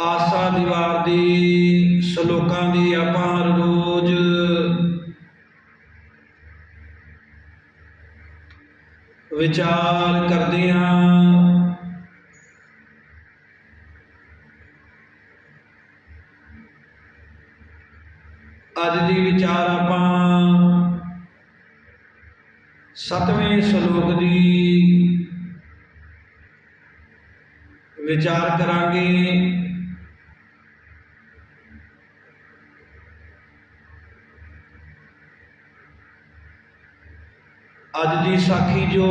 ਆਸਾ ਦੀਵਾਰ ਦੀ, ਸ਼ਲੋਕਾਂ ਦੀ ਆਪਾਂ ਹਰ ਰੋਜ਼ ਵਿਚਾਰ ਕਰਦੇ ਹਾਂ। ਅੱਜ ਦੀ ਵਿਚਾਰ ਆਪਾਂ ਸਤਵੇਂ ਸ਼ਲੋਕ ਦੀ ਵਿਚਾਰ ਕਰਾਂਗੇ। ਅੱਜ ਸਾਖੀ ਜੋ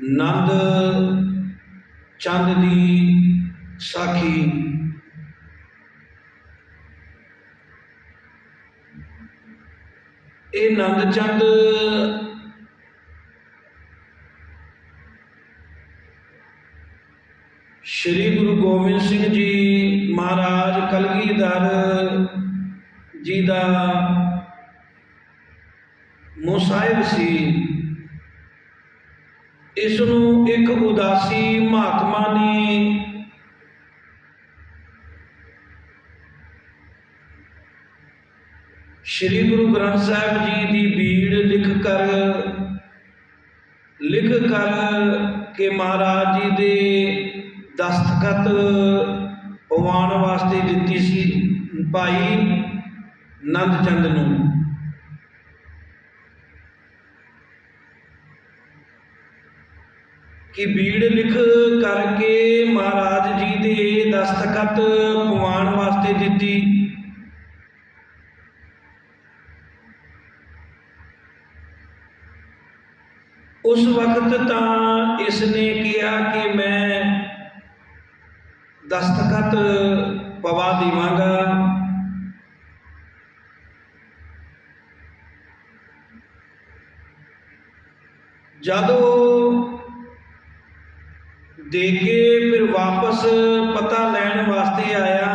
ਨੰਦ ਚੰਦ ਦੀ ਸਾਖੀ ਇਹ ਨੰਦ ਚੰਦ ਸ੍ਰੀ ਗੁਰੂ ਗੋਬਿੰਦ ਸਿੰਘ ਜੀ ਮਹਾਰਾਜ ਕਲਗੀਧਰ ਜੀ ਦਾ ਮੁਸਾਹਿਬ ਸੀ। ਇਸ ਨੂੰ ਇੱਕ ਉਦਾਸੀ ਮਹਾਤਮਾ ਨੇ ਸ੍ਰੀ ਗੁਰੂ ਗ੍ਰੰਥ ਸਾਹਿਬ ਜੀ ਦੀ ਬੀੜ ਲਿਖ ਕਰ ਲਿਖ ਕਰ ਕੇ ਮਹਾਰਾਜ ਜੀ ਦੇ ਦਸਤਖਤ ਪਵਾਉਣ ਵਾਸਤੇ ਦਿੱਤੀ ਸੀ ਭਾਈ ਨੰਦ ਚੰਦ ਨੂੰ। ਕਿ ਬੀੜ ਲਿਖ ਕਰਕੇ ਮਹਾਰਾਜ ਜੀ ਦੇ ਦਸਤਖਤ ਪਵਾਉਣ ਵਾਸਤੇ ਦਿੱਤੀ। ਉਸ ਵਕਤ ਤਾਂ ਇਸ ਨੇ ਕਿਹਾ ਕਿ ਮੈਂ ਦਸਤਖਤ ਪਵਾ ਦੇਵਾਂਗਾ। ਜਦੋਂ ਦੇ ਕੇ ਫਿਰ ਵਾਪਸ ਪਤਾ ਲੈਣ ਵਾਸਤੇ ਆਇਆ।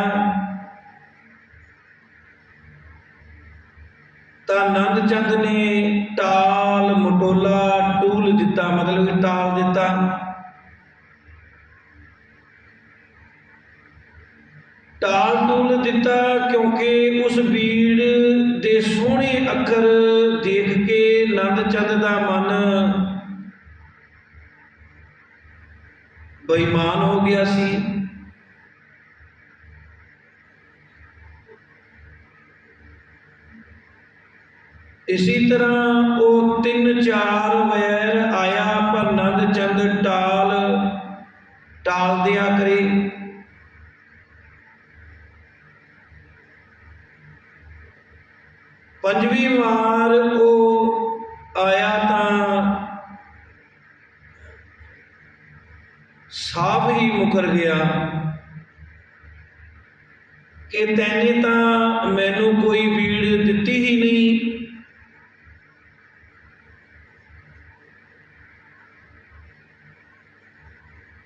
ਤਾਂ ਨੰਦ ਚੰਦ ਨੇ ਟਾਲ, ਮਟੋਲਾ ਟੂਲ ਦਿੱਤਾ, ਮਤਲਬ ਕਿ ਟਾਲ ਦਿੱਤਾ। ਟਾਲ ਟੂਲ ਦਿੱਤਾ ਕਿਉਂਕਿ ਉਸ ਬੀੜ ਦੇ ਸੋਹਣੇ ਅੱਖਰ ਦੇਖ ਕੇ ਨੰਦ ਚੰਦ ਦਾ ਮਨ ਬੇਈਮਾਨ ਹੋ ਗਿਆ ਸੀ ਇਸੇ ਤਰ੍ਹਾਂ ਉਹ ਤਿੰਨ ਚਾਰ ਵੈਰ ਆਇਆ ਪਰ ਨੰਦ ਚੰਦ ਟਾਲ ਟਾਲ ਦਿਆ ਕਰੇ। ਪੰਜਵੀਂ ਵਾਰ ਉਹ ਆਇਆ ਤਾਂ ਸਾਫ਼ ਹੀ ਮੁਕਰ ਗਿਆ ਕਿ ਤੈਨੇ ਤਾਂ ਮੈਨੂੰ ਕੋਈ ਵੀੜ ਦਿੱਤੀ ਹੀ ਨਹੀਂ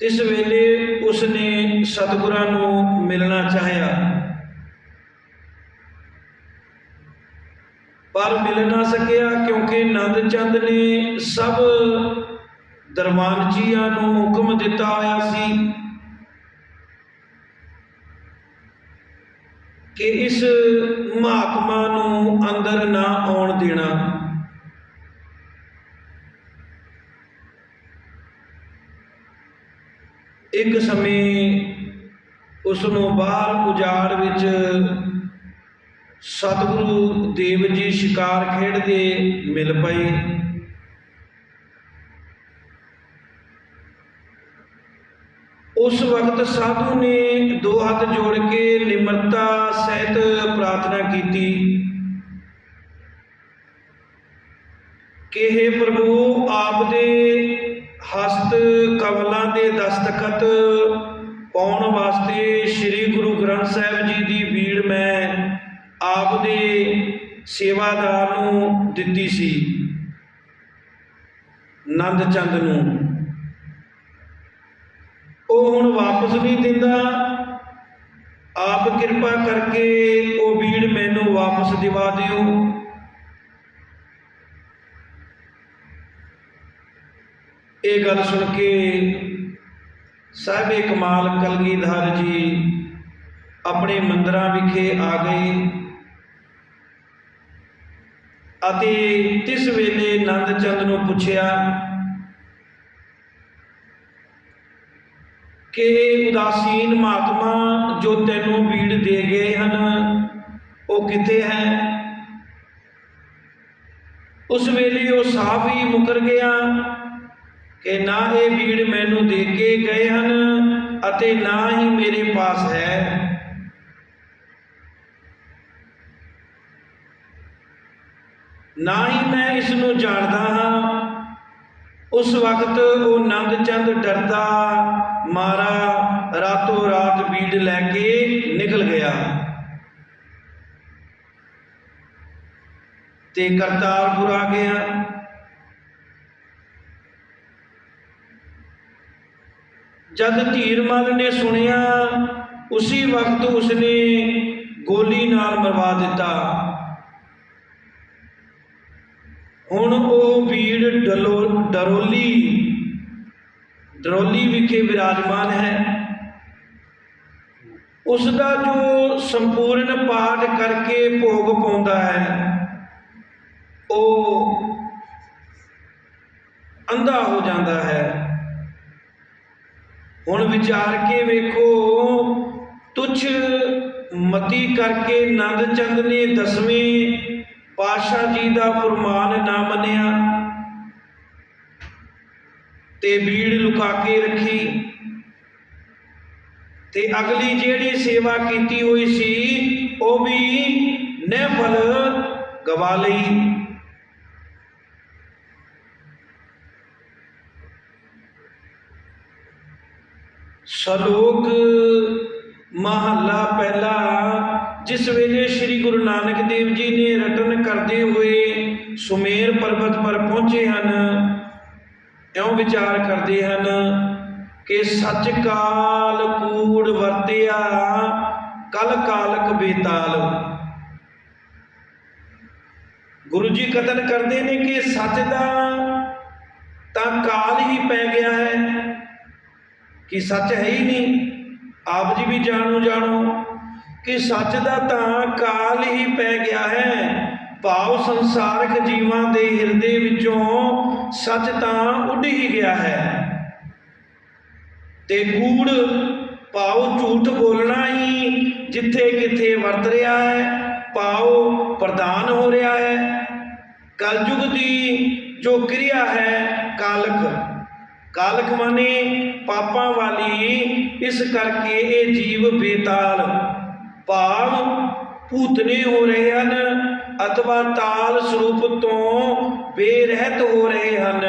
ਇਸ ਵੇਲੇ ਉਸਨੇ ਸਤਿਗੁਰਾਂ ਨੂੰ ਮਿਲਣਾ ਚਾਹਿਆ। ਪਰ ਮਿਲ ਨਾ ਸਕਿਆ ਕਿਉਂਕਿ ਨੰਦ ਚੰਦ ਨੇ ਸਭ ਦਰਬਾਨਚੀਆਂ ਨੂੰ ਹੁਕਮ ਦਿੱਤਾ ਹੋਇਆ ਸੀ ਕਿ ਇਸ ਮਹਾਤਮਾ ਨੂੰ ਅੰਦਰ ਨਾ ਆਉਣ ਦੇਣਾ। ਇੱਕ ਸਮੇਂ ਉਸ ਨੂੰ ਬਾਹਰ ਉਜਾੜ ਵਿੱਚ ਸਤਿਗੁਰੂ ਦੇਵ ਜੀ ਸ਼ਿਕਾਰ ਖੇਡਦੇ ਮਿਲ ਪਏ। ਉਸ ਵਕਤ ਸਾਧੂ ਨੇ ਦੋ ਹੱਥ ਜੋੜ ਕੇ ਨਿਮਰਤਾ ਸਹਿਤ ਪ੍ਰਾਰਥਨਾ ਕੀਤੀ। ਕਿ हे ਪ੍ਰਭੂ ਦਸਤਖਤ ਪਾਉਣ ਵਾਸਤੇ ਸ੍ਰੀ ਗੁਰੂ ਗ੍ਰੰਥ ਸਾਹਿਬ ਜੀ ਦੀ ਬੀੜ ਮੈਂ ਆਪ ਦੇ ਸੇਵਾਦਾਰ ਨੂੰ ਦਿੱਤੀ ਸੀ। ਨੰਦ ਚੰਦ ਨੂੰ। ਉਹ ਹੁਣ ਵਾਪਸ ਨਹੀਂ ਦਿੰਦਾ। ਆਪ ਕਿਰਪਾ ਕਰਕੇ ਉਹ ਬੀੜ ਮੈਨੂੰ ਵਾਪਸ ਦਿਵਾ ਦਿਓ। ਇਹ ਗੱਲ ਸੁਣ ਕੇ ਸਾਹਿਬੇ ਕਮਾਲ ਕਲਗੀਧਰ ਜੀ, ਆਪਣੇ ਮੰਦਰਾਂ ਵਿਖੇ ਆ ਗਏ ਅਤੇ ਤਿਸ ਵੇਲੇ ਨੰਦ ਚੰਦ ਨੂੰ ਪੁੱਛਿਆ ਕਿ ਉਦਾਸੀਨ ਮਹਾਤਮਾ ਜੋ ਤੈਨੂੰ ਬੀੜ ਦੇ ਗਏ ਹਨ, ਉਹ ਕਿੱਥੇ ਹੈ? ਉਸ ਵੇਲੇ ਉਹ ਸਾਫ਼ ਹੀ ਮੁਕਰ ਗਿਆ ਕਿ ਨਾ ਇਹ ਬੀੜ ਮੈਨੂੰ ਦੇ ਕੇ ਗਏ ਹਨ ਅਤੇ ਨਾ ਹੀ ਮੇਰੇ ਪਾਸ ਹੈ। ਨਾ ਹੀ ਮੈਂ ਇਸ ਨੂੰ ਜਾਣਦਾ ਹਾਂ। ਉਸ ਵਕਤ ਉਹ ਨੰਦ ਚੰਦ ਡਰਦਾ ਮਾਰਾ ਰਾਤੋਂ ਰਾਤ ਬੀੜ ਲੈ ਕੇ ਨਿਕਲ ਗਿਆ। ਤੇ ਕਰਤਾਰਪੁਰ ਆ ਗਿਆ। ਜਦ ਧੀਰਮਲ ਨੇ ਸੁਣਿਆ, ਉਸੇ ਵਕਤ ਉਸਨੇ ਗੋਲੀ ਨਾਲ ਮਰਵਾ ਦਿੱਤਾ। ਹੁਣ ਉਹ ਵੀਰ ਡਲੋ, ਡਰੋਲੀ ਡਰੋਲੀ ਵਿਖੇ ਵਿਰਾਜਮਾਨ ਹੈ। ਉਸ ਦਾ ਜੋ ਸੰਪੂਰਨ ਪਾਠ ਕਰਕੇ ਭੋਗ ਪਾਉਂਦਾ ਹੈ, ਉਹ ਅੰਧਾ ਹੋ ਜਾਂਦਾ ਹੈ। ਹੁਣ ਵਿਚਾਰ ਕੇ ਵੇਖੋ, ਤੁਛ ਮਤੀ ਕਰਕੇ ਨੰਦ ਚੰਦ ਨੇ ਦਸਵੇਂ ਪਾਤਸ਼ਾਹ ਜੀ ਦਾ ਫਰਮਾਨ ਨਾ ਮੰਨਿਆ ਤੇ ਬੀੜ ਲੁਕਾ ਕੇ ਰੱਖੀ ਤੇ ਅਗਲੀ ਜਿਹੜੀ ਸੇਵਾ ਕੀਤੀ ਹੋਈ ਸੀ, ਉਹ ਵੀ ਨਿਫਲ ਗਵਾ ਲਈ। ਸ਼ਲੋਕ ਮਹੱਲਾ ਪਹਿਲਾ, ਜਿਸ ਵੇਲੇ ਸ੍ਰੀ ਗੁਰੂ ਨਾਨਕ ਦੇਵ ਜੀ ਨੇ ਰਟਨ ਕਰਦੇ ਹੋਏ ਸੁਮੇਰ ਪਰਬਤ ਪਰ ਪਹੁੰਚੇ ਹਨ, ਇਉਂ ਵਿਚਾਰ ਕਰਦੇ ਹਨ ਕਿ ਸੱਚ ਕਾਲ ਕੂੜ ਵਰਤਿਆ ਕਲ ਕਾਲਕ ਬੇਤਾਲ। ਗੁਰੂ ਜੀ ਕਥਨ ਕਰਦੇ ਨੇ ਕਿ ਸੱਚ ਦਾ ਤਾਂ ਕਾਲ ਹੀ ਪੈ ਗਿਆ ਹੈ ਕਿ ਸੱਚ ਹੈ ਹੀ ਨਹੀਂ। ਆਪ ਜੀ ਵੀ ਜਾਣੋ ਜਾਣੋ ਕਿ ਸੱਚ ਦਾ ਤਾਂ ਕਾਲ ਹੀ ਪੈ ਗਿਆ ਹੈ। ਭਾਵ ਸੰਸਾਰਕ ਜੀਵਾਂ ਦੇ ਹਿਰਦੇ ਵਿੱਚੋਂ ਸੱਚ ਤਾਂ ਉੱਡ ਹੀ ਗਿਆ ਹੈ। ਤੇ ਕੂੜ ਭਾਵ ਝੂਠ ਬੋਲਣਾ ਹੀ ਜਿੱਥੇ ਕਿੱਥੇ ਵਰਤ ਰਿਹਾ ਹੈ, ਭਾਵ ਪ੍ਰਦਾਨ ਹੋ ਰਿਹਾ ਹੈ। ਕਲਯੁਗ ਦੀ ਜੋ ਕਿਰਿਆ ਹੈ, ਕਾਲਕ। ਕਾਲਕ ਮਾਨੇ ਪਾਪਾਂ ਵਾਲੀ, ਇਸ ਕਰਕੇ ਇਹ ਜੀਵ ਬੇਤਾਲ। ਭਾਵ ਭੂਤਨੇ ਹੋ ਰਹੇ ਹਨ, ਅਥਵਾ ਤਾਲ ਸਰੂਪ ਤੋਂ ਬੇਰਹਿਤ ਹੋ ਰਹੇ ਹਨ।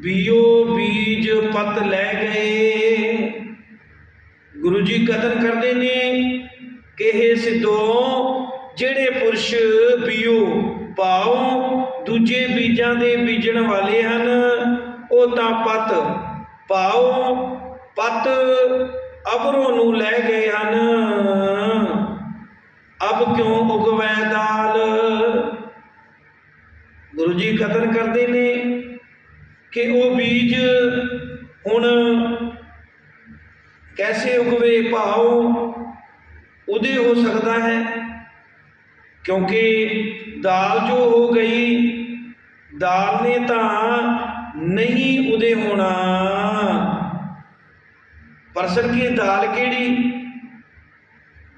ਬੀਓ ਬੀਜ ਪਤ ਲੈ ਗਏ। ਗੁਰੂ ਜੀ ਕਥਨ ਕਰਦੇ ਨੇ ਕਿ ਇਹ ਸਿੱਧੋ, ਜਿਹੜੇ ਪੁਰਸ਼ ਬੀਓ ਪਾਉ ਦੂਜੇ ਬੀਜਾਂ ਦੇ ਬੀਜਣ ਵਾਲੇ ਹਨ, ਉਹ ਤਾਂ ਪਤ ਪਾਉ ਪਤ ਅਬਰੋਂ ਨੂੰ ਲੈ ਗਏ ਹਨ। ਅਬ ਕਿਉਂ ਉਗਵੈ ਦਾਲ? ਗੁਰੂ ਜੀ ਕਥਨ ਕਰਦੇ ਨੇ ਕਿ ਉਹ ਬੀਜ ਹੁਣ ਕੈਸੇ ਉਗਵੇ ਭਾਉ? ਉਹਦੇ ਹੋ ਸਕਦਾ ਹੈ, ਕਿਉਂਕਿ ਦਾਲ ਜੋ ਹੋ ਗਈ ਦਾਲ ਨੇ ਤਾਂ ਨਹੀਂ ਉਦੇ ਹੋਣਾ। ਪਰਸਨ ਕੀ ਦਾਲ ਕਿਹੜੀ?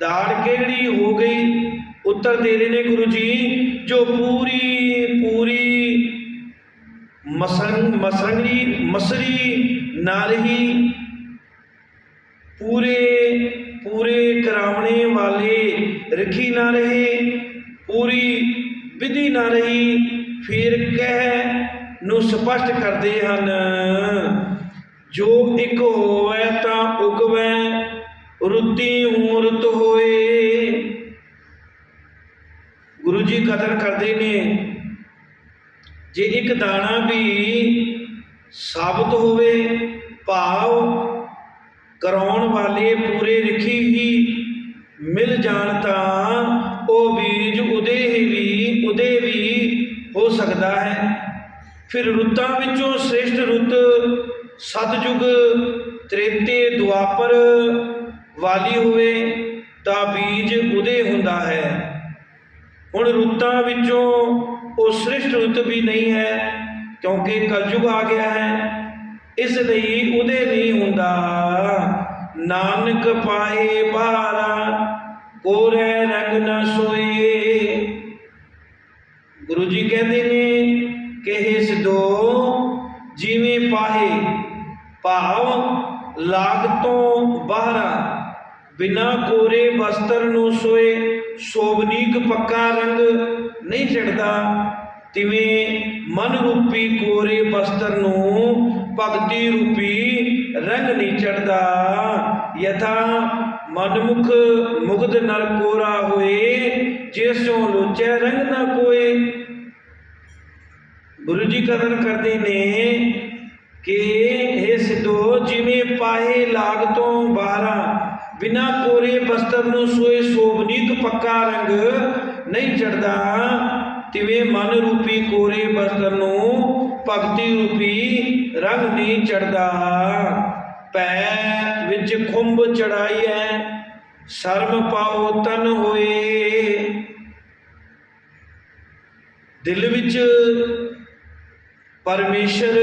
ਦਾਲ ਕਿਹੜੀ ਹੋ ਗਈ? ਉੱਤਰ ਦੇ ਰਹੇ ਨੇ ਗੁਰੂ ਜੀ, ਜੋ ਪੂਰੀ ਪੂਰੀ ਮਸਰੰਗ ਮਸਰੰਗੀ ਮਸਰੀ ਨਾਲ ਹੀ ਪੂਰੇ ਪੂਰੇ ਕਰਾਵਣੇ ਵਾਲੇ ਰਖੀ ਨਾ ਰਹੇ, ਪੂਰੀ ਵਿਧੀ ਨਾ ਰਹੀ ਫਿਰ ਕਹਿ ਨੂੰ ਸਪਸ਼ਟ ਕਰਦੇ ਹਨ, ਜੋ ਇੱਕ ਹੋਵੇ ਤਾਂ ਉਗਵੇ, ਰੁੱਤੀ ਮੂਰਤ ਹੋਏ। ਗੁਰੂ ਜੀ ਕਦਰ ਕਰਦੇ ਨੇ, ਜੇ ਇੱਕ ਦਾਣਾ ਵੀ ਸਾਬਤ ਹੋਵੇ, ਭਾਵ ਕਰਾਉਣ ਵਾਲੇ ਪੂਰੇ ਰਖੀ ਹੀ ਮਿਲ ਜਾਣ ਤਾਂ ਸਕਦਾ ਹੈ। ਫਿਰ ਰੁੱਤਾਂ ਵਿੱਚੋਂ ਸ੍ਰੇਸ਼ਟ ਰੁੱਤ ਸਤਜੁਗ ਤ੍ਰੇਤੇ ਦੁਆਪਰ ਵਾਲੀ ਹੋਵੇ ਤਾਂ ਬੀਜ ਉਦੇ ਹੁੰਦਾ ਹੈ। ਹੁਣ ਰੁੱਤਾਂ ਵਿੱਚੋਂ ਉਹ ਸ੍ਰਿਸ਼ਟ ਰੁੱਤ ਵੀ ਨਹੀਂ ਹੈ ਕਿਉਂਕਿ ਕਲਯੁਗ ਆ ਗਿਆ ਹੈ। ਇਸ ਲਈ ਉਹਦੇ ਨਹੀਂ ਹੁੰਦਾ। ਨਾਨਕ ਪਾਏ ਬਾਰਾ, ਕੋਰੇ ਰੰਗ ਨ ਸੋਏ। ਗੁਰੂ ਜੀ ਕਹਿੰਦੇ ਨੇ ਕਿ ਇਹ ਸਿਧੋ ਜਿਵੇਂ ਪਾਹੇ ਭਾਵ ਲਾਗ ਤੋਂ ਬਾਹਰਾ ਬਿਨਾ ਕੋਰੇ ਬਸਤਰ ਨੂੰ ਸੋਏ ਸ਼ੋਭਨੀਕ ਪੱਕਾ ਰੰਗ ਨਹੀਂ ਚੜਦਾ। ਤਿਵੇਂ ਮਨ ਰੂਪੀ ਕੋਰੇ ਬਸਤਰ ਨੂੰ ਭਗਤੀ ਰੂਪੀ ਰੰਗ ਨਹੀਂ ਚੜਦਾ। ਯਥਾ ਮਨਮੁਖ ਮੁਗਧ ਨਰ ਕੋਰਾ ਹੋਏ ਜਿਸੋਂ ਲੋਚੈ ਰੰਗ ਨਾ ਕੋਏ ਗੁਰੂ ਜੀ ਕਥਨ ਕਰਦੇ ਨੇ ਕਿ ਇਹ ਸਿੱਧੋ ਜਿਵੇਂ ਪਾਏ ਲਾਗ ਤੋਂ ਬਾਹਰਾ ਬਿਨਾ ਕੋਰੇ ਬਸਤਰ ਨੂੰ ਸੋਏ ਸੋਭਨੀਕ ਪੱਕਾ ਰੰਗ ਨਹੀਂ ਚੜਦਾ, ਤਿਵੇਂ ਮਨ ਰੂਪੀ ਕੋਰੇ ਬਸਤਰ ਨੂੰ ਭਗਤੀ ਰੂਪੀ ਰੰਗ ਨਹੀਂ ਚੜਦਾ। ਪੈ ਵਿੱਚ ਖੁੰਭ ਚੜਾਈ ਹੈ ਸ਼ਰਮ ਪਾਓ ਤਨ ਹੋਏ। ਦਿਲ ਵਿੱਚ ਪਰਮੇਸ਼ਰ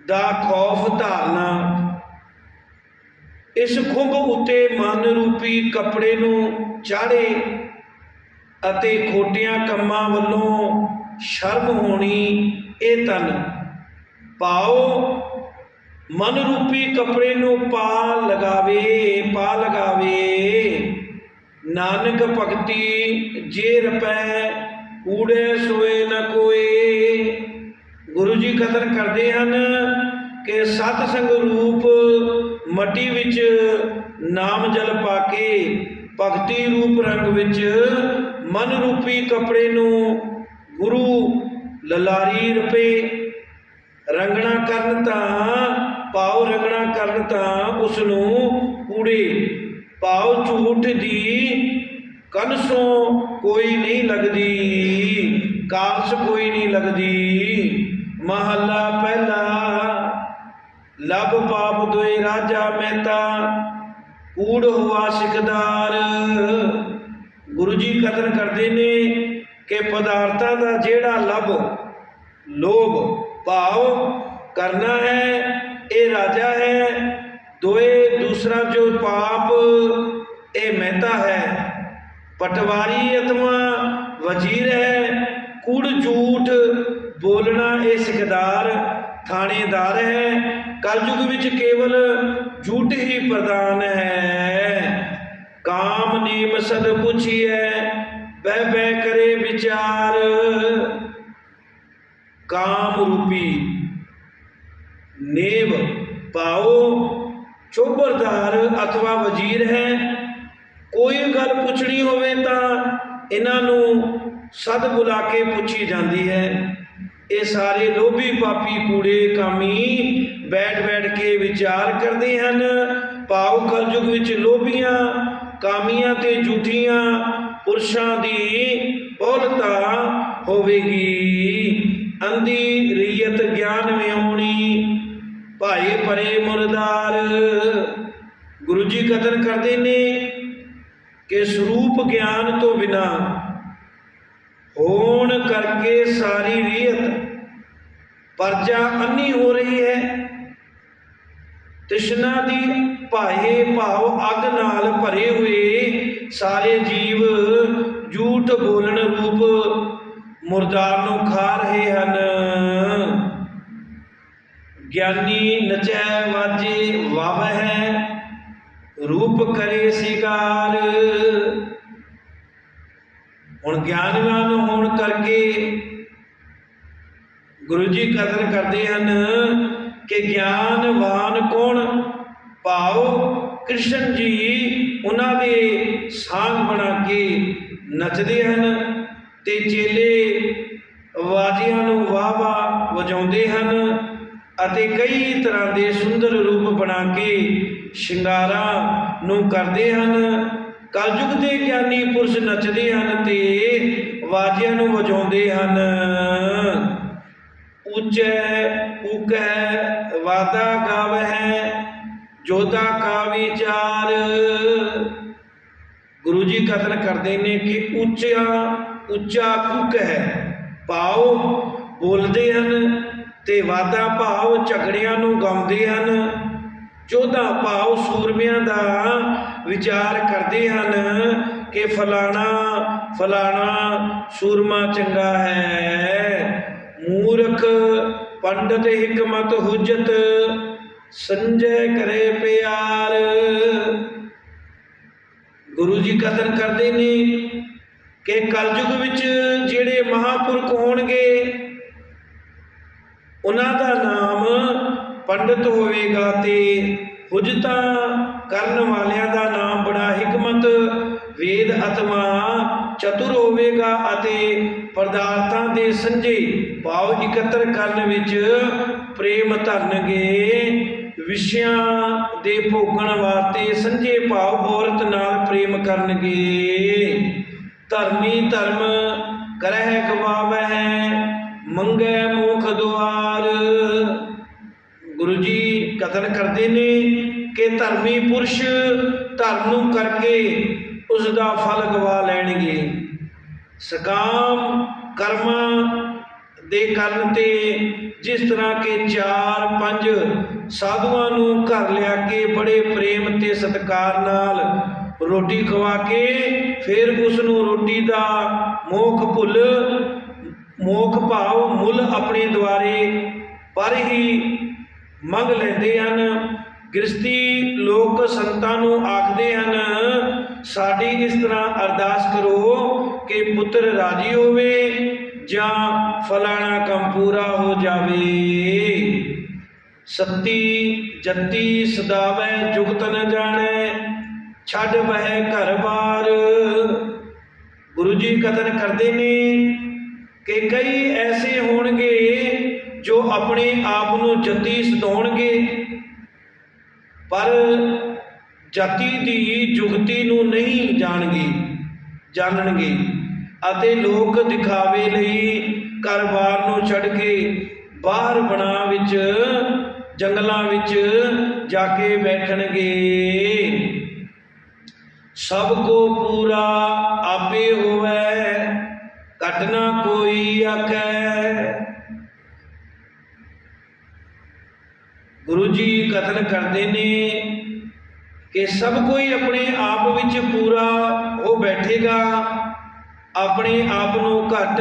ਦਾ ਖੌਫ ਧਾਰਨਾ, ਇਸ ਖੁੰਭ ਉਤੇ ਮਨ ਰੂਪੀ ਕੱਪੜੇ ਨੂੰ ਚਾੜੇ ਅਤੇ ਖੋਟਿਆਂ ਕੰਮਾਂ ਵੱਲੋਂ ਸ਼ਰਮ ਹੋਣੀ ਇਹ ਤਨ ਪਾਓ, ਮਨ ਰੂਪੀ ਕੱਪੜੇ ਨੂੰ ਪਾ ਲਗਾਵੇ ਪਾ ਲਗਾਵੇ। ਨਾਨਕ ਭਗਤੀ ਜੇ ਰਪੈ ਕੂੜੇ ਸੋਏ ਨ ਕੋਏ। ਗੁਰੂ ਜੀ ਕਥਨ ਕਰਦੇ ਹਨ ਕਿ ਸਤ ਸੰਗ ਰੂਪ ਮੱਟੀ ਵਿੱਚ ਨਾਮ ਜਲ ਪਾ ਕੇ, ਭਗਤੀ ਰੂਪ ਰੰਗ ਵਿੱਚ ਮਨ ਰੂਪੀ ਕੱਪੜੇ ਨੂੰ ਗੁਰੂ ਲਲਾਰੀ ਰਪੇ ਰੰਗਣਾ ਕਰਨ ਤਾਂ ਪਾਉ ਰੰਗਣਾ ਕਰਨ ਤਾਂ ਉਸ ਨੂੰ ਕੂੜੇ। ਪਾਉ ਝੂਠ ਦੀ ਕਨਸੋਂ ਕੋਈ ਨਹੀਂ ਲੱਗਦੀ, ਕਾਲਸ ਕੋਈ ਨਹੀਂ ਲੱਗਦੀ। ਮਹੱਲਾ ਪਹਿਲਾ। ਲਬ ਪਾਪ ਦੋਏ ਰਾਜਾ ਮਹਿਤਾ, ਕੂੜ ਹੁਆ ਸਿਕਦਾਰ। ਗੁਰੂ ਜੀ ਕਥਨ ਕਰਦੇ ਨੇ ਕਿ ਪਦਾਰਥਾਂ ਦਾ ਜਿਹੜਾ ਲਬ, ਲੋਭ, ਭਾਵ ਕਰਨਾ ਹੈ, ਇਹ ਰਾਜਾ ਹੈ। ਦੋਏ ਦੂਸਰਾ ਜੋ ਪਾਪ, ਇਹ ਮਹਿਤਾ ਹੈ। ਪਟਵਾਰੀ ਅਤਮਾ ਵਜ਼ੀਰ ਹੈ, ਕੁੜ ਝੂਠ ਬੋਲਣਾ ਇਹ ਸਿਕਦਾਰ ਥਾਣੇਦਾਰ ਹੈ। ਕਲਯੁਗ ਵਿੱਚ ਕੇਵਲ ਝੂਠ ਹੀ ਪ੍ਰਧਾਨ ਹੈ। ਕਾਮ ਨੀਮ ਸਦ ਪੁੱਛੀਐ, ਬਹਿ ਬਹਿ ਕਰੇ ਵਿਚਾਰ। ਕਾਮ ਰੂਪੀ ਨੇਵ ਪਾਓ ਚੋਬਰਦਾਰ ਅਥਵਾ ਵਜ਼ੀਰ ਹੈ। ਕੋਈ ਗੱਲ ਪੁੱਛਣੀ ਹੋਵੇ ਤਾਂ ਇਹਨਾਂ ਨੂੰ ਸਦ ਬੁਲਾ ਕੇ ਪੁੱਛੀ ਜਾਂਦੀ ਹੈ, ਇਹ ਸਾਰੇ ਲੋਭੀ ਪਾਪੀ ਕੂੜੇ ਕਾਮੀ ਬੈਠ ਬੈਠ ਕੇ ਵਿਚਾਰ ਕਰਦੇ ਹਨ। ਭਾਵ ਕਲਯੁਗ ਵਿੱਚ ਲੋਭੀਆਂ, ਕਾਮੀਆਂ ਤੇ ਝੂਠੀਆਂ ਪੁਰਸ਼ਾਂ ਦੀ ਬਹੁਲਤਾ ਹੋਵੇਗੀ। ਅੰਧੀ ਰੀਅਤ ਗਿਆਨ ਵਿਉਣੀ ਭਾਈ ਪਰੇ ਮੁਰਦਾਰ। ਗੁਰੂ ਜੀ ਕਦਰ ਕਰਦੇ ਨੇ ਕਿ ਸਰੂਪ ਗਿਆਨ ਤੋਂ ਬਿਨਾ ਹੋਣ ਕਰਕੇ ਸਾਰੀ ਰੀਅਤ ਪਰਜਾ ਅੰਨੀ ਹੋ ਰਹੀ ਹੈ। ਤ੍ਰਿਸ਼ਨਾ ਦੀ ਭਾਏ ਭਾਵ ਅੱਗ ਨਾਲ ਭਰੇ ਹੋਏ ਸਾਰੇ ਜੀਵ ਝੂਠ ਬੋਲਣ ਰੂਪ ਮੁਰਦਾਰ ਨੂੰ ਖਾ ਰਹੇ ਹਨ। ਗਿਆਨੀ ਨਚੈ ਵਾਜੇ ਵਵ ਰੂਪ ਕਰੇ ਸਿਕਾਰ। ਹੁਣ ਗਿਆਨਵਾਨ ਹੋਣ ਕਰਕੇ ਗੁਰੂ ਜੀ ਕਦਰ ਕਰਦੇ ਹਨ ਕਿ ਗਿਆਨਵਾਨ ਕੌਣ? ਭਾਵ ਕ੍ਰਿਸ਼ਨ ਜੀ ਉਹਨਾਂ ਦੇ ਸਾਂਗ ਬਣਾ ਕੇ ਨੱਚਦੇ ਹਨ ਤੇ ਚੇਲੇ ਵਾਜੀਆਂ ਨੂੰ ਵਾਹ ਵਾਹ ਵਜਾਉਂਦੇ ਹਨ ਅਤੇ ਕਈ ਤਰ੍ਹਾਂ ਦੇ ਸੁੰਦਰ ਰੂਪ ਬਣਾ ਕੇ ਸ਼ਿੰਗਾਰਾਂ ਨੂੰ ਕਰਦੇ ਹਨ। ਕਲਯੁਗ ਦੇ ਗਿਆਨੀ ਪੁਰਸ਼ ਨੱਚਦੇ ਹਨ ਤੇ ਵਾਜਿਆਂ ਨੂੰ ਵਜਾਉਂਦੇ ਹਨ। ਉੱਚੈ ਊਕੈ ਵਾਦਾ ਗਾਵਹਿ ਜੋਦਾ ਕਾ ਵਿਚਾਰ ਗੁਰੂ ਜੀ ਕਥਨ ਕਰਦੇ ਨੇ ਕਿ ਉੱਚਾ ਉੱਚਾ ਕੁਕ ਹੈ ਪਾਉ ਬੋਲਦੇ ਹਨ ਤੇ ਵਾਦਾ ਭਾਵ ਝਗੜਿਆਂ ਨੂੰ ਗਾਉਂਦੇ ਹਨ। ਜੋਧਾ ਭਾਵ ਸੂਰਮਿਆਂ ਦਾ ਵਿਚਾਰ ਕਰਦੇ ਹਨ ਕਿ ਫਲਾਣਾ ਫਲਾਣਾ ਸੂਰਮਾ ਚੰਗਾ ਹੈ। ਮੂਰਖ ਪੰਡਤ ਹਕਮਤ ਹੁਜਤ, ਸੰਜੈ ਕਰੇ ਪਿਆਰ। ਗੁਰੂ ਜੀ ਕਥਨ ਕਰਦੇ ਨੇ ਕਿ ਕਲਯੁਗ ਵਿੱਚ ਜਿਹੜੇ ਮਹਾਪੁਰਖ ਹੋਣਗੇ, ਉਹਨਾਂ ਦਾ ਪੰਡਤ ਹੋਵੇਗਾ ਤੇ ਹੁਜਤਾਂ ਕਰਨ ਵਾਲਿਆਂ ਦਾ ਨਾਮ ਬੜਾ ਹਕਮਤ। ਵੇਦ ਅਤਮਾ ਚਤੁਰ ਹੋਵੇਗਾ ਅਤੇ ਪਦਾਰਥਾਂ ਦੇ ਸੰਜੇ ਭਾਵ ਇਕੱਤਰ ਕਰਨ ਵਿੱਚ ਪ੍ਰੇਮ ਧਰਨਗੇ। ਵਿਸ਼ਿਆਂ ਦੇ ਭੋਗਣ ਵਾਸਤੇ ਸੰਜੇ ਭਾਵ ਔਰਤ ਨਾਲ ਪ੍ਰੇਮ ਕਰਨਗੇ। ਧਰਮੀ ਧਰਮ ਕਰਹਿ ਗਵਾਵਹਿ ਮੰਗੈ ਕਰਦੇ ਨੇ ਕਿ ਧਰਮੀ ਪੁਰਸ਼ ਧਰਮ ਨੂੰ ਕਰਕੇ ਉਸ ਦਾ ਫਲ ਗਵਾ ਲੈਣਗੇ। ਸਕਾਮ ਕਰਮਾਂ ਦੇ ਕਰਨ ਤੇ ਜਿਸ ਤਰ੍ਹਾਂ ਕਿ ਚਾਰ ਪੰਜ ਸਾਧੂਆਂ ਨੂੰ ਘਰ ਲਿਆ ਕੇ ਬੜੇ ਪ੍ਰੇਮ ਤੇ ਸਤਿਕਾਰ ਨਾਲ ਰੋਟੀ ਖਵਾ ਕੇ ਫਿਰ ਉਸ ਨੂੰ ਰੋਟੀ ਦਾ ਮੋਖ ਭੁੱਲ, ਮੋਖ ਭਾਵ ਮੁੱਲ ਆਪਣੇ ਦੁਆਰੇ ਪਰ ਹੀ ਮੰਗ ਲੈਂਦੇ ਹਨ। ਗ੍ਰਸਤੀ ਲੋਕ ਸੰਤਾਂ ਨੂੰ ਆਖਦੇ ਹਨ, ਸਾਡੀ ਇਸ ਤਰ੍ਹਾਂ ਅਰਦਾਸ ਕਰੋ ਕਿ ਪੁੱਤਰ ਰਾਜੀ ਹੋਵੇ ਜਾਂ ਫਲਾਣਾ ਕੰਮ ਪੂਰਾ ਹੋ ਜਾਵੇ। ਸੱਤੀ ਜੱਤੀ ਸਦਾਵੈ, ਜੁਗਤ ਨ ਜਾਣੈ, ਛੱਡ ਬਹਿ ਘਰ ਬਾਰ। ਗੁਰੂ ਜੀ ਕਥਨ ਕਰਦੇ ਨੇ ਕਿ ਕਈ ਐਸੇ ਹੋਣਗੇ ਜੋ ਆਪਣੇ ਆਪ ਨੂੰ ਜਤੀ ਸਤਾਉਣਗੇ, ਪਰ ਜਤੀ ਦੀ ਜੁਗਤੀ ਨੂੰ ਨਹੀਂ ਜਾਣਗੇ, ਜਾਣਨਗੇ ਅਤੇ ਲੋਕ ਦਿਖਾਵੇ ਲਈ ਘਰ-ਬਾਰ ਨੂੰ ਛੱਡ ਕੇ ਬਾਹਰ ਬਣਾ ਵਿੱਚ, ਜੰਗਲਾਂ ਵਿੱਚ ਜਾ ਕੇ ਬੈਠਣਗੇ। ਸਭ ਕੋ ਪੂਰਾ ਆਪੇ ਹੋਵੇ, ਘਟ ਕੋਈ ਆਖੈ। ਗੁਰੂ ਜੀ ਕਥਨ ਕਰਦੇ ਨੇ ਕਿ ਸਭ ਕੋਈ ਆਪਣੇ ਆਪ ਵਿੱਚ ਪੂਰਾ ਹੋ ਬੈਠੇਗਾ। ਆਪਣੇ ਆਪ ਨੂੰ ਘਟ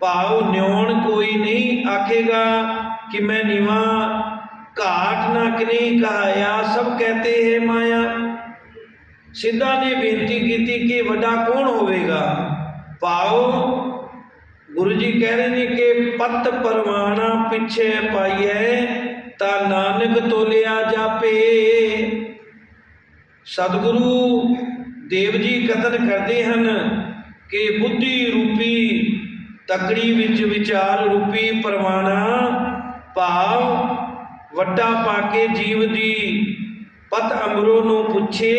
ਭਾਵ ਨਿਉਣ ਕੋਈ ਨਹੀਂ ਆਖੇਗਾ ਕਿ ਮੈਂ ਨੀਵਾ, ਘਾਟ ਨਾ ਕਿਨੇ ਕਹਾਇਆ, ਸਭ ਕਹਤੇ ਹੈ ਮਾਇਆ। ਸਿੱਧਾ ਨੇ ਬੇਨਤੀ ਕੀਤੀ ਕਿ ਵੱਡਾ ਕੌਣ ਹੋਵੇਗਾ? ਭਾਵ ਗੁਰੂ ਜੀ ਕਹਿ ਰਹੇ ਨੇ ਕਿ ਪਤ ਪਰਵਾਣਾ ਪਿੱਛੇ ਪਾਈਐ ਤਾਂ ਨਾਨਕ ਤੋਲਿਆ ਜਾਪੇ। ਸਤਿਗੁਰੂ ਦੇਵ ਜੀ ਕਥਨ ਕਰਦੇ ਹਨ ਕਿ ਬੁੱਧੀ ਰੂਪੀ, ਤਕੜੀ ਵਿੱਚ ਵਿਚਾਰ ਰੂਪੀ ਪਰਵਾਣਾ, ਭਾਵ ਵੱਡਾ ਪਾ ਕੇ ਜੀਵ ਦੀ ਪਤ ਅੰਬਰੋ ਨੂੰ ਪੁੱਛੇ,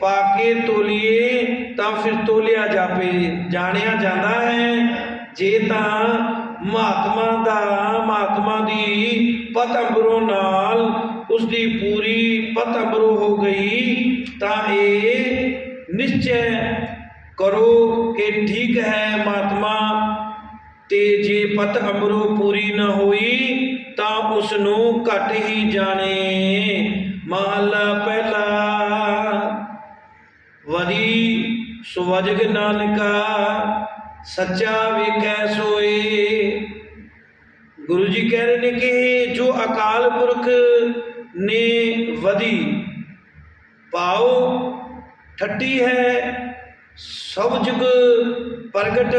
ਪਾ ਕੇ ਤੋਲੀਏ ਤਾਂ ਫਿਰ ਤੋਲਿਆ ਜਾਪੇ। ਜਾਣਿਆ ਜਾਂਦਾ ਹੈ, ਜੇ ਤਾਂ ਮਹਾਤਮਾ ਦਾ ਮਹਾਤਮਾ ਦੀ ਪਤ ਅੰਬਰੋ ਨਾਲ ਉਸ ਦੀ ਪੂਰੀ ਪਤ ਅੰਬਰੋ ਹੋ ਗਈ, ਤਾਂ ਇਹ ਨਿਸ਼ਚੈ ਕਰੋ ਕਿ ਠੀਕ ਹੈ ਮਹਾਤਮਾ। ਤੇ ਜੇ ਪਤ ਅੰਬਰੋ ਪੂਰੀ ਨਾ ਹੋਈ, ਤਾਂ ਉਸ ਨੂੰ ਘਟ ਹੀ ਜਾਣੇ। ਮਹਲਾ ਪਹਿਲਾ। ਵਰੀ ਸੁਵਜਗ ਨਾਨਕਾ। ਸੱਚਾ ਵੇਖੈ ਸੋਏ। ਗੁਰੂ ਜੀ ਕਹਿ ਰਹੇ ਨੇ ਕਿ ਜੋ ਅਕਾਲ ਪੁਰਖ ਨੇ ਵਧੀ ਪਾਓ ਠੱਟੀ ਹੈ, ਸਭ ਜੁਗ ਪ੍ਰਗਟ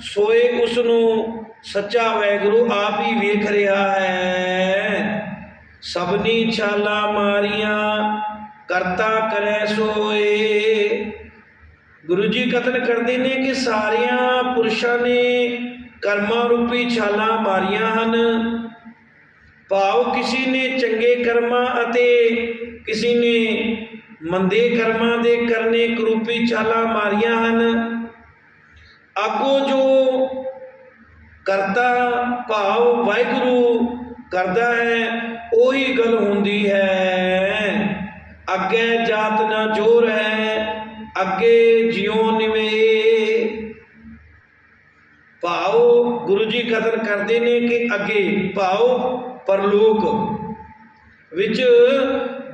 ਸੋਏ ਉਸ ਨੂੰ ਸੱਚਾ ਵੈਗੁਰੂ ਆਪ ਹੀ ਵੇਖ ਰਿਹਾ ਹੈ। ਸਭਨੀ ਛਾਲਾ ਮਾਰੀਆਂ, ਕਰਤਾ ਕਰੈ ਸੋਏ। ਗੁਰੂ ਜੀ ਕਥਨ ਕਰਦੇ ਨੇ ਕਿ ਸਾਰਿਆਂ ਪੁਰਸ਼ਾਂ ਨੇ ਕਰਮਾਂ ਰੂਪੀ ਛਾਲਾਂ ਮਾਰੀਆਂ ਹਨ। ਭਾਵ ਕਿਸੇ ਨੇ ਚੰਗੇ ਕਰਮਾਂ ਅਤੇ ਕਿਸੇ ਨੇ ਮੰਦੇ ਕਰਮਾਂ ਦੇ ਕਰਨੇ ਕਰੂਪੀ ਛਾਲਾਂ ਮਾਰੀਆਂ ਹਨ। ਅੱਗੋਂ ਜੋ ਕਰਤਾ ਭਾਵ ਵਾਹਿਗੁਰੂ ਕਰਦਾ ਹੈ, ਉਹੀ ਗੱਲ ਹੁੰਦੀ ਹੈ। ਅੱਗੇ ਜਾਤ ਨਾ ਜੋਰ ਹੈ ਅੱਗੇ ਜਿਉ ਨਿਵੇ। ਭਾਉ ਗੁਰੂ ਜੀ ਕਦਰ ਕਰਦੇ ਨੇ ਕਿ ਅੱਗੇ। ਭਾਉ ਪਰਲੋਕ ਵਿੱਚ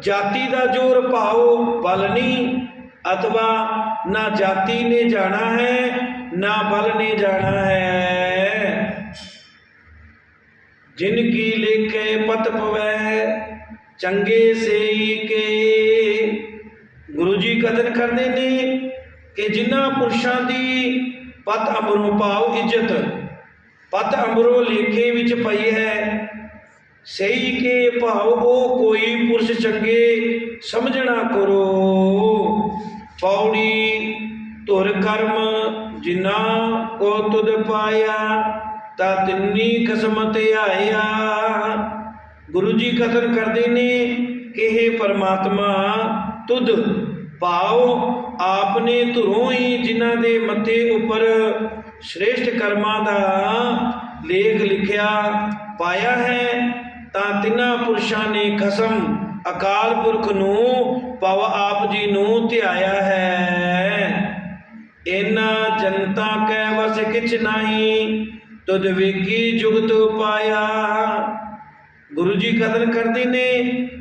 ਜਾਤੀ ਦਾ ਜੋਰ ਭਾਉ ਬਲ ਨਹੀਂ। ਅਥਵਾ ਨਾ ਜਾਤੀ ਨੇ ਜਾਣਾ ਹੈ, ਨਾ ਬਲ ਨੇ ਜਾਣਾ ਹੈ। ਜਿਨ ਕੀ ਲੇਖੇ ਪਤ ਪਵੈ, ਚੰਗੇ ਸੇਈ ਕੇ। ਗੁਰੂ ਜੀ ਕਦਰ ਕਰਦੇ ਨੇ ਕਿ ਜਿਨ੍ਹਾਂ ਪੁਰਸ਼ਾਂ ਦੀ ਪਤ ਅਮਰੋਂ ਭਾਵ ਇੱਜ਼ਤ, ਪਤ ਅਮਰੋਂ ਲੇਖੇ ਵਿੱਚ ਪਈ ਹੈ, ਸਹੀ ਕੇ ਭਾਵ ਉਹ ਕੋਈ ਪੁਰਸ਼ ਚੰਗੇ ਸਮਝਣਾ ਕਰੋ। ਪੌੜੀ ਧੁਰ ਕਰਮ ਜਿਨਾ ਕੋ ਤੁਧ ਪਾਇਆ, ਤਾ ਤਿੰਨੀ ਕਿਸਮਤ ਆਇਆ। ਗੁਰੂ ਜੀ ਕਦਰ ਕਰਦੇ ਨੇ ਕਿ ਇਹ ਪਰਮਾਤਮਾ ਤੁਧ ਭਾਵ ਆਪਨੇ ਧੁਰੋਂ ਹੀ ਜਿਨ੍ਹਾਂ ਦੇ ਮੱਥੇ ਉੱਪਰ ਸ਼੍ਰੇਸ਼ਟ ਕਰਮਾਂ ਦਾ ਲੇਖ ਲਿਖਿਆ ਪਾਇਆ ਹੈ, ਤਾਂ ਤਿੰਨਾਂ ਪੁਰਸ਼ਾਂ ਨੇ ਖਸਮ ਅਕਾਲ ਪੁਰਖ ਨੂੰ ਪਵ ਆਪ ਜੀ ਨੂੰ ਧਿਆਇਆ ਹੈ। ਇਹਨਾਂ ਜਨਤਾ ਕੈ ਵਸ ਕਿਛ ਨਹੀਂ, ਤੁਧ ਵੇਖੀ ਜੁਗਤ ਪਾਇਆ। ਗੁਰੂ ਜੀ ਕਦਰ ਕਰਦੇ ਨੇ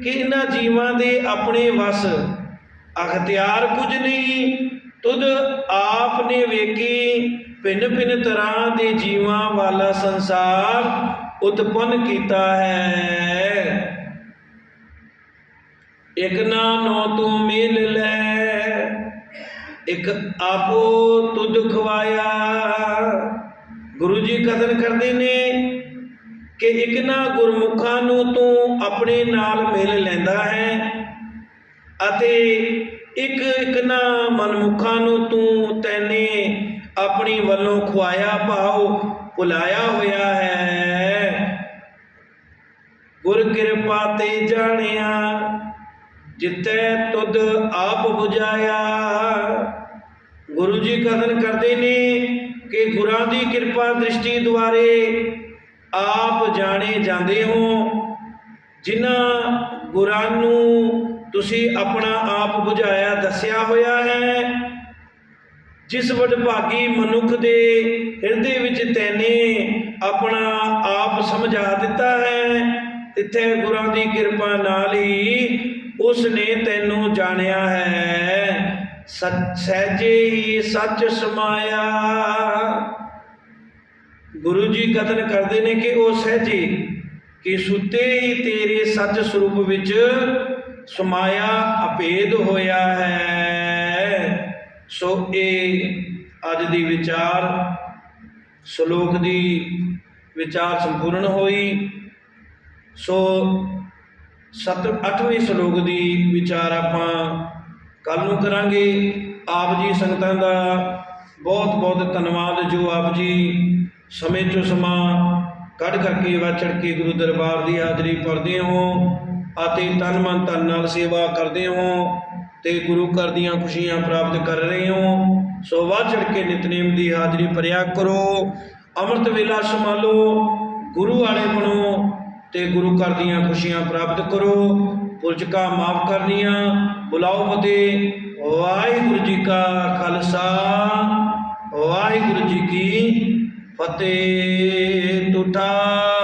ਕਿ ਇਹਨਾਂ ਜੀਵਾਂ ਦੇ ਆਪਣੇ ਵਸ। ਅਖਤਿਆਰ ਕੁਝ ਨਹੀਂ, ਤੁਧ ਆਪ ਨੇ ਵੇਖੀ, ਭਿੰਨ ਭਿੰਨ ਤਰ੍ਹਾਂ ਦੇ ਜੀਵਾਂ ਵਾਲਾ ਸੰਸਾਰ ਉਤਪੰਨ ਕੀਤਾ ਹੈ। ਇਕ ਨਾ ਨੋ ਤੂੰ ਮਿਲ ਲੈ, ਇਕ ਆਪੋ ਤੁਧ ਖਵਾਇਆ। ਗੁਰੂ ਜੀ ਕਦਰ ਕਰਦੇ ਨੇ ਕਿ ਇਕ ਨਾ ਗੁਰਮੁਖਾਂ ਨੂੰ ਤੂੰ ਆਪਣੇ ਨਾਲ ਮਿਲ ਲੈਂਦਾ ਹੈ ਅਤੇ ਇੱਕ ਇੱਕ ਨਾ ਮਨਮੁਖਾਂ ਨੂੰ ਤੂੰ ਤੈਨੇ ਆਪਣੀ ਵੱਲੋਂ ਖੁਆਇਆ ਭਾਉ, ਭੁਲਾਇਆ ਹੋਇਆ ਹੈ। ਗੁਰ ਕਿਰਪਾ ਤੇ ਜਾਣਿਆ, ਜਿੱਤੈ ਤੁਧ ਆਪ 부ਝਾਇਆ ਗੁਰੂ ਜੀ ਕਦਰ ਕਰਦੇ ਨੇ ਕਿ ਗੁਰਾਂ ਦੀ ਕਿਰਪਾ ਦ੍ਰਿਸ਼ਟੀ ਦੁਆਰੇ ਆਪ ਜਾਣੇ ਜਾਂਦੇ ਹੋ, ਜਿਨ੍ਹਾਂ ਗੁਰਾਂ ਨੂੰ ਤੁਸੀਂ ਆਪਣਾ ਆਪ ਬੁਝਾਇਆ ਦੱਸਿਆ ਹੋਇਆ ਹੈ, ਜਿਸ ਵਡਭਾਗੀ ਮਨੁੱਖ ਦੇ ਹਿਰਦੇ ਵਿੱਚ ਤੈਨੇ ਆਪਣਾ ਆਪ ਸਮਝਾ ਦਿੱਤਾ ਹੈ, ਇੱਥੇ ਗੁਰਾਂ ਦੀ ਕਿਰਪਾ ਨਾਲ ਹੀ ਉਸ ਨੇ ਤੈਨੂੰ ਜਾਣਿਆ ਹੈ। ਸਹਿਜੇ ਹੀ ਸੱਚ ਸਮਾਇਆ। ਗੁਰੂ ਜੀ ਕਥਨ ਕਰਦੇ ਨੇ ਕਿ ਉਹ ਸਹਿਜੇ ਕਿ ਸੁੱਤੇ ਹੀ ਤੇਰੇ ਸੱਚ ਸਰੂਪ ਵਿੱਚ ਸਮਾਇਆ ਅਭੇਦ ਹੋਇਆ ਹੈ। ਸੋ ਇਹ ਅੱਜ ਦੀ ਵਿਚਾਰ ਸ਼ਲੋਕ ਦੀ ਵਿਚਾਰ ਸੰਪੂਰਨ ਹੋਈ। ਸੋ ਸਤ 8ਵੇਂ ਸ਼ਲੋਕ ਦੀ ਵਿਚਾਰ ਆਪਾਂ ਕੱਲ ਨੂੰ ਕਰਾਂਗੇ। ਆਪ ਜੀ ਸੰਗਤਾਂ ਦਾ ਬਹੁਤ ਬਹੁਤ ਧੰਨਵਾਦ ਜੋ ਆਪ ਜੀ ਸਮੇਂ ਚੋਂ ਸਮਾਂ ਕੱਢ ਕਰਕੇ ਵਾਚੜ ਕੇ ਗੁਰੂ ਦਰਬਾਰ ਦੀ ਹਾਜ਼ਰੀ ਭਰਦੇ ਹੋ ਅਤੇ ਤਨ ਮਨ ਧਨ ਨਾਲ ਸੇਵਾ ਕਰਦੇ ਹੋ ਤੇ ਗੁਰੂ ਘਰ ਦੀਆਂ ਖੁਸ਼ੀਆਂ ਪ੍ਰਾਪਤ ਕਰ ਰਹੇ ਹੋ, ਸੋ ਵਾਚੜ ਕੇ ਨਿਤਨੇਮ ਦੀ ਹਾਜ਼ਰੀ ਭਰਿਆ ਕਰੋ। ਅੰਮ੍ਰਿਤ ਵੇਲਾ ਸੰਭਾਲੋ, ਗੁਰੂ ਵਾਲੇ ਬਣੋ ਤੇ ਗੁਰੂ ਘਰ ਦੀਆਂ ਖੁਸ਼ੀਆਂ ਪ੍ਰਾਪਤ ਕਰੋ। ਪੁਰਜਕਾ ਮਾਫ ਕਰਨੀਆਂ, ਬੁਲਾਓ ਫਤਿਹ ਵਾਹਿਗੁਰੂ ਜੀ ਕਾ ਖਾਲਸਾ, ਵਾਹਿਗੁਰੂ ਜੀ ਕੀ ਫਤਿਹ ਤੁਠਾ